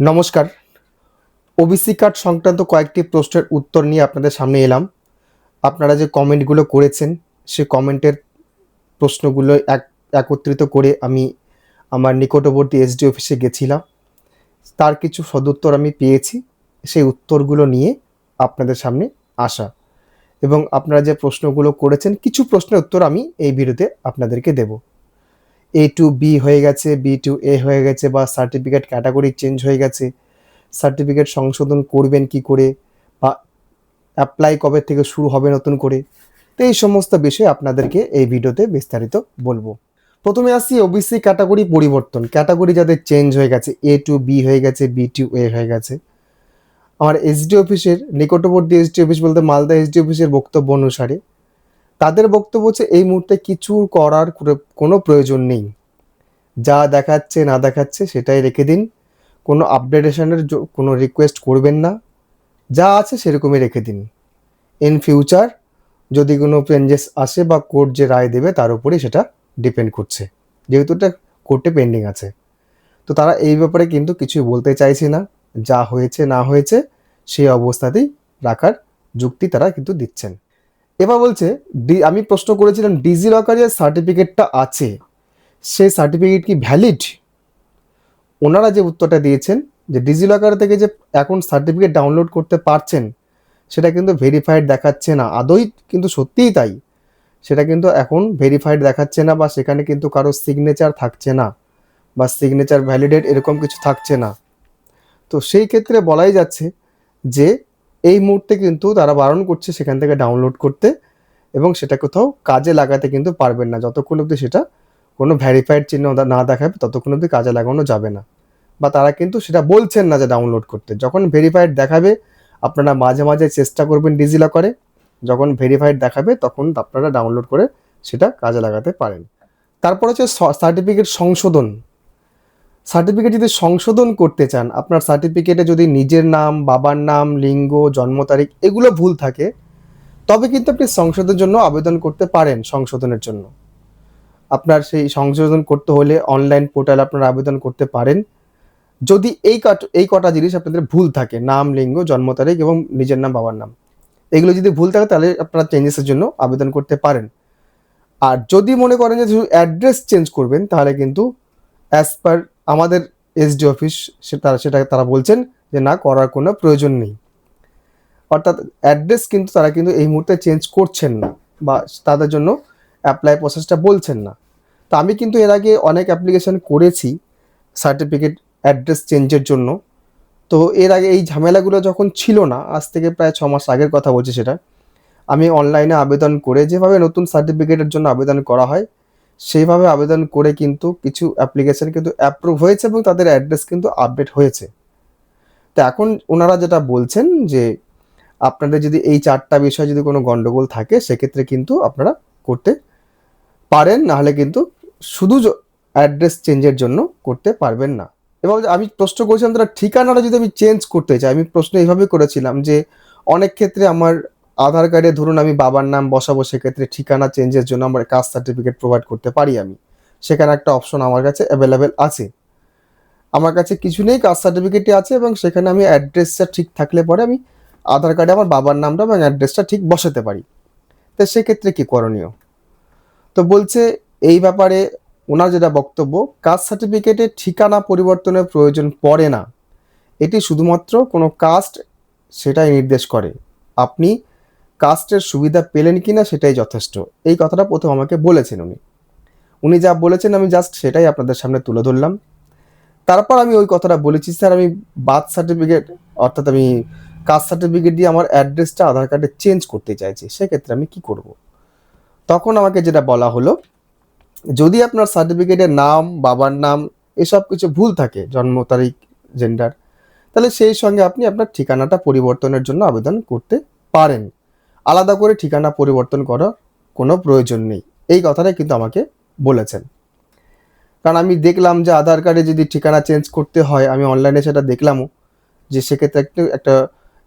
নমস্কার। OBC card সংক্রান্ত কয়েকটি প্রশ্নের উত্তর নিয়ে আপনাদের সামনে এলাম। আপনারা যে কমেন্টগুলো করেছেন, সে কমেন্টের প্রশ্নগুলো এক, একত্রিত করে আমি আমার নিকটবর্তী এসডি অফিসে গেছিলাম। তার কিছু সদুত্তর আমি পেয়েছি। সেই উত্তরগুলো নিয়ে আপনাদের সামনে আসা। এবং আপনারা যে প্রশ্নগুলো করেছেন, কিছু প্রশ্নের উত্তর আমি এই ভিডিওতে আপনাদেরকে দেব। এ টু বি হয়ে গেছে বি টু এ হয়ে গেছে বা সার্টিফিকেট ক্যাটাগরি চেঞ্জ হয়ে গেছে। সার্টিফিকেট সংশোধন করবেন কি করে বা অ্যাপ্লাই কবে থেকে শুরু হবে নতুন করে? তো এই সমস্ত বিষয়ে আপনাদেরকে এই ভিডিওতে বিস্তারিত বলব। প্রথমে আসি ওবিসি ক্যাটাগরি পরিবর্তন। ক্যাটাগরি যাদের চেঞ্জ হয়ে গেছে এ টু বি হয়ে গেছে বি টু এ হয়ে গেছে। আমার এসডি অফিসের নিকটবর্তী এসডি অফিস বলতে মালদা এসডি অফিসের বক্তব্য অনুসারে তাদের বক্তব্য হচ্ছে, এই মুহূর্তে কিছু করার কোনো- প্রয়োজন নেই। যা দেখাচ্ছে, না দেখাচ্ছে, সেটাই রেখে দিন। কোনো আপডেটেশনের কোনো রিকোয়েস্ট করবেন না। যা আছে সেরকমই রেখে দিন। ইন ফিউচার যদি কোনো চেঞ্জেস আসে বা কোর্ট যে রায় দেবে, তার উপরেই সেটা ডিপেন্ড করছে। যেহেতু এটা কোর্টে পেন্ডিং আছে। তো তারা এই ব্যাপারে কিন্তু কিছুই বলতে চাইছে না। যা হয়েছে, না হয়েছে, সেই অবস্থাতেই রাখার যুক্তি তারা কিন্তু দিচ্ছেন। এবার বলছে, ডি- আমি প্রশ্ন করেছিলাম, ডিজি লকারে সার্টিফিকেটটা আছে। সেই সার্টিফিকেট কি ভ্যালিড ওনারা যে উত্তরটা দিয়েছেন, যে ডিজি লকার থেকে যে এখন সার্টিফিকেট ডাউনলোড করতে পারছেন, সেটা কিন্তু ভেরিফাইড দেখাচ্ছে না। আদৌ কিন্তু সত্যিই তাই? সেটা কিন্তু এখন ভেরিফাইড দেখাচ্ছে না বা সেখানে কিন্তু কারও সিগনেচার থাকছে না বা সিগনেচার ভ্যালিডেট এরকম কিছু থাকছে না। তো সেই ক্ষেত্রে বলাই যাচ্ছে যে এই মুহূর্তে কিন্তু তারা বারণ করছে সেখান থেকে ডাউনলোড করতে এবং সেটা কোথাও কাজে লাগাতে কিন্তু পারবেন না। যতক্ষণ অবধি সেটা কোনো ভ্যারিফাইড চিহ্ন না দেখাবে, ততক্ষণ অবধি কাজে লাগানো যাবে না। বা তারা কিন্তু সেটা বলছেন না যে ডাউনলোড করতে। যখন ভেরিফাইড দেখাবে, আপনারা মাঝে মাঝে চেষ্টা করবেন ডিজিলকারে। যখন ভেরিফাইড দেখাবে, তখন আপনারা ডাউনলোড করে সেটা কাজে লাগাতে পারেন। তারপর হচ্ছে সার্টিফিকেট সংশোধন। সার্টিফিকেট যদি সংশোধন করতে চান, আপনার সার্টিফিকেটে যদি নিজের নাম, বাবার নাম, লিঙ্গ, জন্ম তারিখ এগুলো ভুল থাকে, তবে কিন্তু আপনি সংশোধনের জন্য আবেদন করতে পারেন সংশোধনের জন্য। আপনার সেই সংশোধন করতে হলে অনলাইন পোর্টালে আপনারা আবেদন করতে পারেন। যদি এই কট, এই কটা জিনিস আপনাদের ভুল থাকে, নাম, লিঙ্গ, জন্ম তারিখ এবং নিজের নাম, বাবার নাম, এগুলো যদি ভুল থাকে তাহলে আপনারা চেঞ্জেসের জন্য আবেদন করতে পারেন। আর যদি মনে করেন যে অ্যাড্রেস চেঞ্জ করবেন, তাহলে কিন্তু অ্যাজ পার আমাদের এসডি অফিস সেটা সেটা তারা বলছেন যে, না, করার কোনো প্রয়োজন নেই। অর্থাৎ অ্যাড্রেস কিন্তু তারা কিন্তু এই মুহূর্তে চেঞ্জ করছেন না বা তাদের জন্য অ্যাপ্লাই প্রসেসটা বলছেন না। তো আমি কিন্তু এর আগে অনেক অ্যাপ্লিকেশন করেছি সার্টিফিকেট অ্যাড্রেস চেঞ্জের জন্য। তো এর আগে এই ঝামেলাগুলো যখন ছিল না, আজ থেকে প্রায় ছ মাস আগের কথা বলছি সেটা, আমি অনলাইনে আবেদন করে যেভাবে নতুন সার্টিফিকেটের জন্য আবেদন করা হয় সেইভাবে আবেদন করে কিন্তু কিছু অ্যাপ্লিকেশন কিন্তু অ্যাপ্রুভ হয়েছে এবং তাদের অ্যাড্রেস কিন্তু আপডেট হয়েছে। তো এখন ওনারা যেটা বলছেন যে, আপনাদের যদি এই চারটা বিষয়ে যদি কোনো গন্ডগোল থাকে, সেক্ষেত্রে কিন্তু আপনারা করতে পারেন, নাহলে কিন্তু শুধু অ্যাড্রেস চেঞ্জের জন্য করতে পারবেন না। এবার আমি প্রশ্ন করেছিলাম, তারা ঠিকানাটা যদি আমি চেঞ্জ করতে চাই, আমি প্রশ্ন এইভাবে করেছিলাম যে, অনেক ক্ষেত্রে আমার আধার কার্ডে ধরুন আমি বাবার নাম বসাবো, সেক্ষেত্রে ঠিকানা চেঞ্জের জন্য আমার কাস্ট সার্টিফিকেট প্রোভাইড করতে পারি আমি। সেখানে একটা অপশন আমার কাছে অ্যাভেলেবেল আছে। আমার কাছে কিছু নেই, কাস্ট সার্টিফিকেটই আছে এবং সেখানে আমি অ্যাড্রেসটা ঠিক থাকলে পরে আমি আধার কার্ডে আমার বাবার নামটা এবং অ্যাড্রেসটা ঠিক বসাতে পারি। তো সেক্ষেত্রে কি করণীয়? তো বলছে এই ব্যাপারে ওনার যেটা বক্তব্য, কাস্ট সার্টিফিকেটে ঠিকানা পরিবর্তনের প্রয়োজন পড়ে না। এটি শুধুমাত্র কোনো কাস্ট সেটাই নির্দেশ করে। আপনি কাস্টের সুবিধা পেলেন কিনা সেটাই যথেষ্ট। এই কথাটা প্রথম আমাকে বলেছেন উনি। উনি যা বলেছেন আমি জাস্ট সেটাই আপনাদের সামনে তুলে ধরলাম। তারপর আমি ওই কথাটা বলেছি, স্যার, আমি বার্থ সার্টিফিকেট অর্থাৎ আমি কাস্ট সার্টিফিকেট দিয়ে আমার অ্যাড্রেসটা আধার কার্ডে চেঞ্জ করতে চাইছি, সেক্ষেত্রে আমি কি করব? তখন আমাকে যেটা বলা হলো, যদি আপনার সার্টিফিকেটের নাম, বাবার নাম এসব কিছু ভুল থাকে, জন্ম তারিখ জেন্ডার তাহলে সেই সঙ্গে আপনি আপনার ঠিকানাটা পরিবর্তনের জন্য আবেদন করতে পারেন। আলাদা করে ঠিকানা পরিবর্তন করার কোনো প্রয়োজন নেই। এই কথাটাই কিন্তু আমাকে বলেছেন। কারণ আমি দেখলাম যে আধার কার্ডে যদি ঠিকানা চেঞ্জ করতে হয়, আমি অনলাইনে সেটা দেখলামও যে সেক্ষেত্রে একটা একটা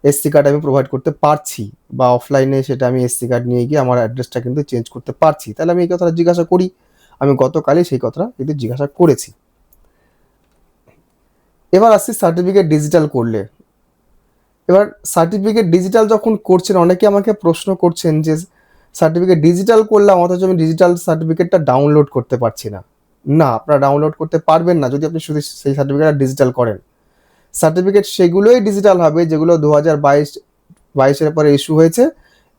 এসসি কার্ড আমি প্রোভাইড করতে পারছি বা অফলাইনে সেটা আমি এসসি কার্ড নিয়ে গিয়ে আমার অ্যাড্রেসটা কিন্তু চেঞ্জ করতে পারছি। তাহলে আমি এই কথাটা জিজ্ঞাসা করি। আমি গতকালই সেই কথাটা কিন্তু জিজ্ঞাসা করেছি। এবার আসছি সার্টিফিকেট ডিজিটাল করলে। এবার সার্টিফিকেট ডিজিটাল যখন করছেন, অনেকে আমাকে প্রশ্ন করছেন যে সার্টিফিকেট ডিজিটাল করলাম অথচ আমি ডিজিটাল সার্টিফিকেটটা ডাউনলোড করতে পারছি না। না, আপনারা ডাউনলোড করতে পারবেন না যদি আপনি শুধু সেই সার্টিফিকেটটা ডিজিটাল করেন। সার্টিফিকেট সেগুলোই ডিজিটাল হবে, যেগুলো দু হাজার বাইশ, বাইশের পরে ইস্যু হয়েছে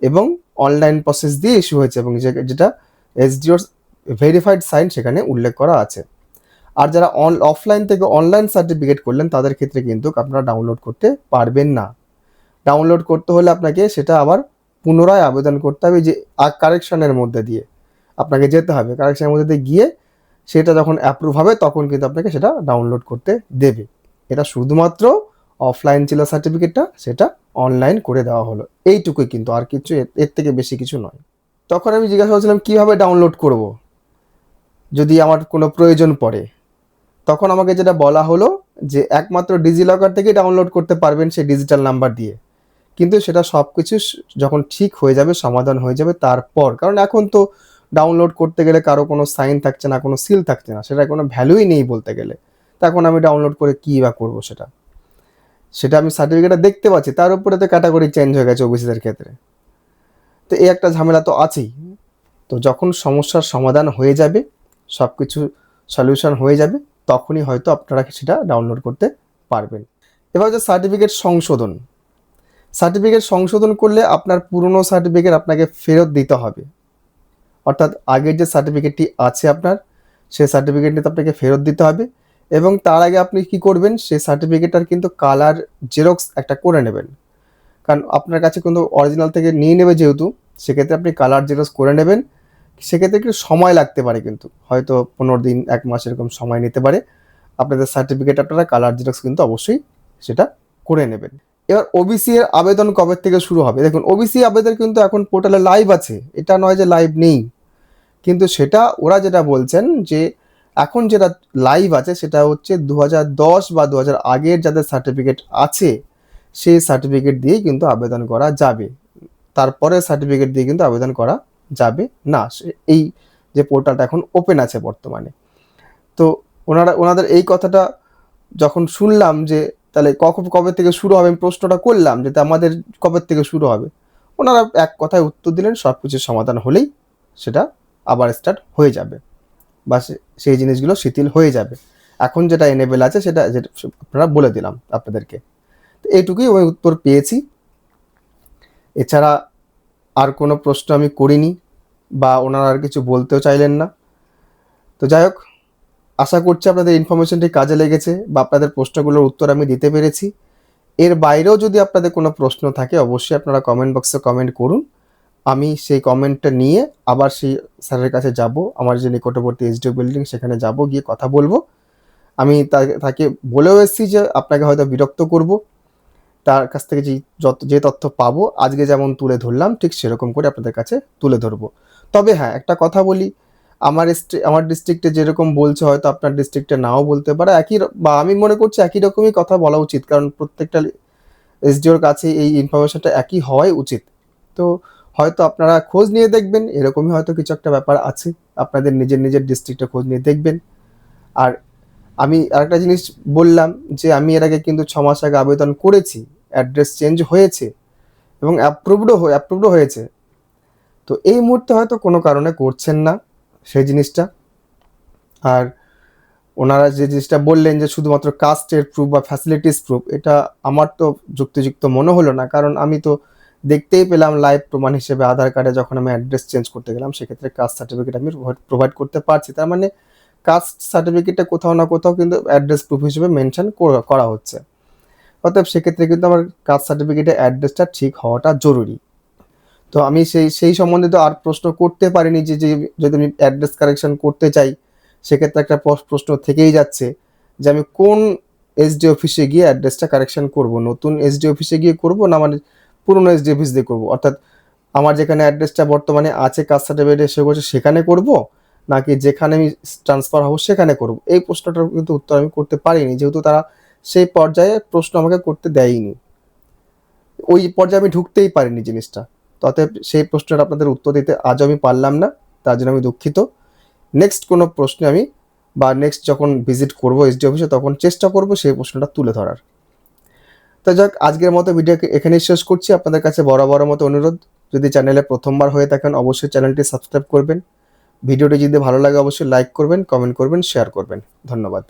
এবং অনলাইন প্রসেস দিয়ে ইস্যু হয়েছে এবং যেটা এসডিওর ভেরিফাইড সাইন সেখানে উল্লেখ করা আছে। আর যারা অন অফলাইন থেকে অনলাইন সার্টিফিকেট করলেন, তাদের ক্ষেত্রে কিন্তু আপনারা ডাউনলোড করতে পারবেন না। ডাউনলোড করতে হলে আপনাকে সেটা আবার পুনরায় আবেদন করতে হবে যে কারেকশনের মধ্যে দিয়ে। আপনাকে যেতে হবে। কারেকশনের মধ্যে দিয়ে গিয়ে সেটা যখন অ্যাপ্রুভ হবে, তখন কিন্তু আপনাকে সেটা ডাউনলোড করতে দেবে। এটা শুধুমাত্র অফলাইন ছিল সার্টিফিকেটটা সেটা অনলাইন করে দেওয়া হলো। এইটুকুই কিন্তু, আর কিছু এর- এর থেকে বেশি কিছু নয়। তখন আমি জিজ্ঞাসা করছিলাম, কীভাবে ডাউনলোড করব? যদি আমার কোনো প্রয়োজন পড়ে। তখন আমাকে যেটা বলা হলো যে একমাত্র ডিজিলকার থেকে ডাউনলোড করতে পারবেন সেই ডিজিটাল নাম্বার দিয়ে। কিন্তু সেটা সব কিছু যখন ঠিক হয়ে যাবে, সমাধান হয়ে যাবে তারপর। কারণ এখন তো ডাউনলোড করতে গেলে কারও কোনো সাইন থাকছে না, কোনো সিল থাকছে না সেটা কোনো ভ্যালুই নেই বলতে গেলে। তখন আমি ডাউনলোড করে কী বা করব সেটা? সেটা আমি সার্টিফিকেটটা দেখতে পাচ্ছি, তার উপরে তো ক্যাটাগরি চেঞ্জ হয়ে গেছে ওবিসিদের ক্ষেত্রে। তো এই একটা ঝামেলা তো আছেই। তো যখন সমস্যার সমাধান হয়ে যাবে সব কিছু সলিউশন হয়ে যাবে তখনই হয়তো আপনারা সেটা ডাউনলোড করতে পারবেন। এবার হচ্ছে সার্টিফিকেট সংশোধন। সার্টিফিকেট সংশোধন করলে আপনার পুরনো সার্টিফিকেট আপনাকে ফেরত দিতে হবে। অর্থাৎ আগের যে সার্টিফিকেটটি আছে আপনার, সেই সার্টিফিকেটটি আপনাকে ফেরত দিতে হবে এবং তার আগে আপনি কি করবেন, সেই সার্টিফিকেটটার কিন্তু কালার জেরক্স একটা করে নেবেন। কারণ আপনার কাছে কিন্তু অরিজিনাল থেকে নিয়ে নেবে যেহেতু, সেক্ষেত্রে আপনি কালার জেরক্স করে নেবেন। সেক্ষেত্রে একটু সময় লাগতে পারে কিন্তু। হয়তো পনেরো দিন, এক মাস এরকম সময় নিতে পারে। আপনাদের সার্টিফিকেট আপনারা কালার জেরক্স কিন্তু অবশ্যই সেটা করে নেবেন। এবার ওবিসি এর আবেদন কবে থেকে শুরু হবে? দেখুন ওবিসি আবেদন কিন্তু এখন পোর্টালে লাইভ আছে। এটা নয় যে লাইভ নেই। কিন্তু সেটা ওরা যেটা বলছেন যে এখন যেটা লাইভ আছে সেটা হচ্ছে দু দশ বা দু হাজার আগের যাদের সার্টিফিকেট আছে, সেই সার্টিফিকেট দিয়ে কিন্তু আবেদন করা যাবে। তারপরে সার্টিফিকেট দিয়ে কিন্তু আবেদন করা যাবে? না এই যে পোর্টালটা এখন ওপেন আছে বর্তমানে। তো ওনারা, ওনাদের এই কথাটা যখন শুনলাম যে তাহলে কখন, কবে থেকে শুরু হবে, আমি প্রশ্নটা করলাম যে আমাদের কবে থেকে শুরু হবে? ওনারা এক কথায় উত্তর দিলেন সব কিছুর সমাধান হলেই সেটা আবার স্টার্ট হয়ে যাবে। বা সেই জিনিসগুলো শিথিল হয়ে যাবে। এখন যেটা এনেবেল আছে সেটা, যেটা আপনারা বলে দিলাম আপনাদেরকে। তো এইটুকুই আমি উত্তর পেয়েছি। এছাড়া আর কোনো প্রশ্ন আমি করিনি। বা ওনারা আর কিছু বলতেও চাইলেন না। তো যাই হোক, আশা করছি আপনাদের ইনফরমেশনটি কাজে লেগেছে বা আপনাদের প্রশ্নগুলোর উত্তর আমি দিতে পেরেছি। এর বাইরেও যদি আপনাদের কোনো প্রশ্ন থাকে, অবশ্যই আপনারা কমেন্ট বক্সে কমেন্ট করুন। আমি সেই কমেন্টটা নিয়ে আবার সেই স্যারের কাছে যাব, আমার যে নিকটবর্তী এইচডিও বিল্ডিং সেখানে যাব, গিয়ে কথা বলব। আমি তাকে বলেও এসেছি যে আপনাকে হয়তো বিরক্ত করব। তার কাছ থেকে যে যত, যে তথ্য পাবো, আজকে যেমন তুলে ধরলাম, ঠিক সেরকম করে আপনাদের কাছে তুলে ধরবো। তবে হ্যাঁ একটা কথা বলি, আমার আমার ডিস্ট্রিক্টে যেরকম বলছে হয়তো আপনার ডিস্ট্রিক্টে নাও বলতে পারে, একই বা আমি মনে করছি একই রকমই কথা বলা উচিত, কারণ প্রত্যেকটা এসডিওর কাছে এই ইনফরমেশনটা একই হওয়াই উচিত। তো হয়তো আপনারা খোঁজ নিয়ে দেখবেন, এরকমই হয়তো কিছু একটা ব্যাপার আছে, আপনাদের নিজের নিজের ডিস্ট্রিক্টে খোঁজ নিয়ে দেখবেন। আর আমি আরেকটা জিনিস বললাম যে, আমি এর আগে কিন্তু ছ মাস আগে আবেদন করেছি অ্যাড্রেস চেঞ্জ হয়েছে এবং অ্যাপ্রুভডও অ্যাপ্রুভডও হয়েছে। তো এই মুহূর্তে হয়তো কোনো কারণে করছেন না সেই জিনিসটা। আর ওনারা যে জিনিসটা বললেন যে শুধুমাত্র কাস্টের প্রুফ বা ফ্যাসিলিটিস প্রুফ এটা আমার তো যুক্তিযুক্ত মনে হলো না। কারণ আমি তো দেখতেই পেলাম লাইভ প্রমাণ হিসেবে আধার কার্ডে যখন আমি অ্যাড্রেস চেঞ্জ করতে গেলাম, সেক্ষেত্রে কাস্ট সার্টিফিকেট আমি প্রোভাইড করতে পারছি। তার মানে কাস্ট সার্টিফিকেটটা কোথাও না কোথাও কিন্তু অ্যাড্রেস প্রুফ হিসেবে মেনশন করা হচ্ছে। অতএব সেক্ষেত্রে কিন্তু আমার কাস্ট সার্টিফিকেটের অ্যাড্রেসটা ঠিক হওয়াটা জরুরি। তো আমি সেই সেই সম্বন্ধে তো আর প্রশ্ন করতে পারিনি যে যে, যদি আমি অ্যাড্রেস কারেকশন করতে চাই, সেক্ষেত্রে একটা প্রশ্ন থেকেই যাচ্ছে যে আমি কোন এসডি অফিসে গিয়ে অ্যাড্রেসটা কারেকশন করব? নতুন এসডি অফিসে গিয়ে করব না মানে পুরনো এসডি অফিস দিয়ে করব? অর্থাৎ আমার যেখানে অ্যাড্রেসটা বর্তমানে আছে কাস্ট সার্টিফিকেট এসে করছে সেখানে করব? নাকি যেখানে আমি ট্রান্সফার হব সেখানে করব? এই প্রশ্নটার কিন্তু উত্তর আমি করতে পারিনি, যেহেতু তারা সেই পর্যায়ে প্রশ্ন আমাকে করতে দেয়নি। ওই পর্যায়ে আমি ঢুকতেই পারিনি জিনিসটা। তো অতএব সেই প্রশ্নের আপনাদের উত্তর দিতে আজও আমি পারলাম না, তার জন্য আমি দুঃখিত। নেক্সট কোনো প্রশ্নে আমি বা নেক্সট যখন ভিজিট করব এসডি অফিসে তখন চেষ্টা করব সেই প্রশ্নটা তুলে ধরার। তো যাক, আজকের মতো ভিডিওকে এখানেই শেষ করছি। আপনাদের কাছে বড় মতো অনুরোধ। যদি চ্যানেলে প্রথমবার হয়ে থাকেন, অবশ্যই চ্যানেলটি সাবস্ক্রাইব করবেন। ভিডিওটি যদি ভালো লাগে, অবশ্যই লাইক করবেন কমেন্ট করবেন শেয়ার করবেন। ধন্যবাদ।